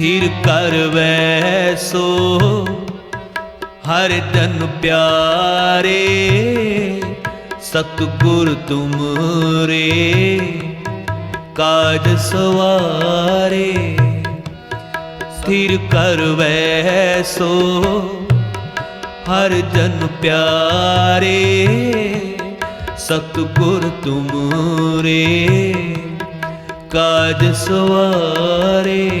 ਥਿਰ ਕਰ ਵੈਸੋ ਹਰ ਜਨ ਪਿਆਰੇ, ਸਤਿਗੁਰ ਤੁਮਰੇ, ਕਾਜ ਸਵਾਰੇ। ਸਥਿਰ ਕਰ ਵੈਸੋ ਹਰ ਜਨ ਪਿਆਰੇ, ਸਤਿਗੁਰ ਤੁਮਰੇ, ਕਾਜ ਸਵਾਰੇ।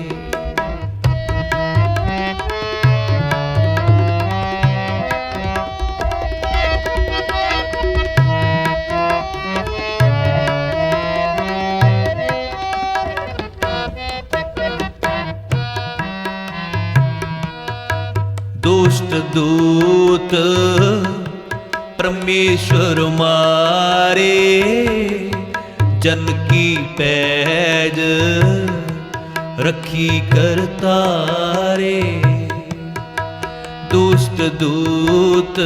ਦੁਸ਼ਟ ਦੂਤ, ਪਰਮੇਸ਼ਵਰ ਮਾਰੇ, ਜਨ ਕੀ ਪੈਜ ਰੱਖੀ ਕਰਤਾਰੇ ਦੁਸ਼ਟ ਦੂਤ,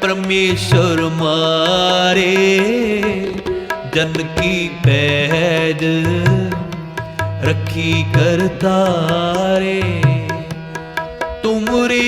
ਪਰਮੇਸ਼ਵਰ ਮਾਰੇ, ਜਨ ਕੀ ਪੈਜ ਰੱਖੀ ਕਰਤਾਰੇ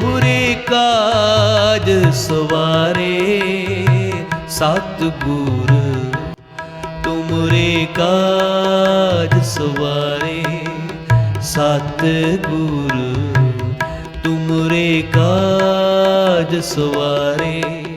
ਤੁਮਰੇ ਕਾਜ ਸਵਾਰੇ ਸਤਗੁਰ ਤੁਮਰੇ ਕਾਜ ਸਵਾਰੇ ਸਤਗੁਰ ਤੁਮਰੇ ਕਾਜ ਸਵਾਰੇ।